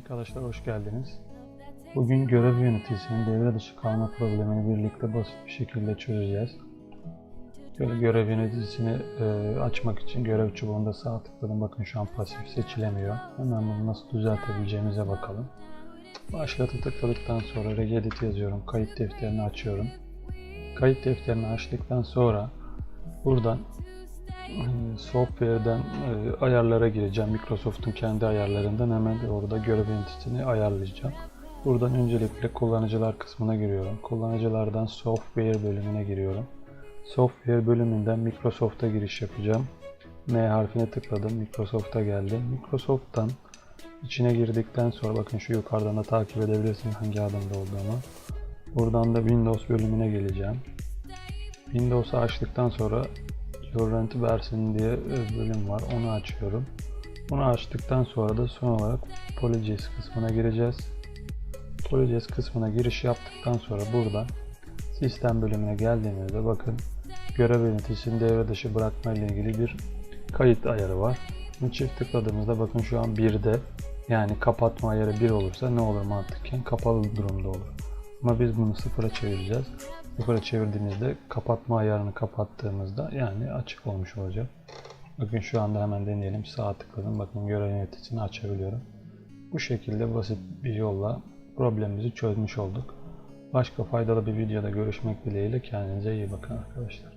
Arkadaşlar hoş geldiniz. Bugün görev yöneticisinin devre dışı kalma problemini birlikte basit bir şekilde çözeceğiz. Böyle görev yöneticisini e, açmak için görev çubuğunda sağ tıkladım. Bakın şu an pasif seçilemiyor. Hemen bunu nasıl düzeltebileceğimize bakalım. Başlatı tıkladıktan sonra regedit yazıyorum. Kayıt defterini açıyorum. Kayıt defterini açtıktan sonra buradan software'den e, ayarlara gireceğim. Microsoft'un kendi ayarlarından hemen orada görev yöneticisini ayarlayacağım. Buradan öncelikle kullanıcılar kısmına giriyorum. Kullanıcılardan software bölümüne giriyorum. Software bölümünden Microsoft'a giriş yapacağım. M harfine tıkladım. Microsoft'a geldim. Microsoft'tan içine girdikten sonra bakın şu yukarıdan da takip edebilirsiniz hangi adımda olduğunu. Buradan da Windows bölümüne geleceğim. Windows'u açtıktan sonra Torrent versin diye e, bölüm var. Onu açıyorum. Bunu açtıktan sonra da son olarak Polygis kısmına gireceğiz. Polygis kısmına giriş yaptıktan sonra buradan sistem bölümüne geldiğimizde bakın görev yöneticisini devre dışı bırakma ile ilgili bir kayıt ayarı var. Bunu çift tıkladığımızda bakın şu an 1'de yani kapatma ayarı 1 olursa ne olur mantıken kapalı durumda olur. Ama biz bunu sıfıra çevireceğiz. Sıfıra çevirdiğimizde kapatma ayarını kapattığımızda yani açık olmuş olacak. Bakın şu anda hemen deneyelim. Sağa tıkladım. Bakın görev yöneticisini açabiliyorum. Bu şekilde basit bir yolla problemimizi çözmüş olduk. Başka faydalı bir videoda görüşmek dileğiyle kendinize iyi bakın arkadaşlar.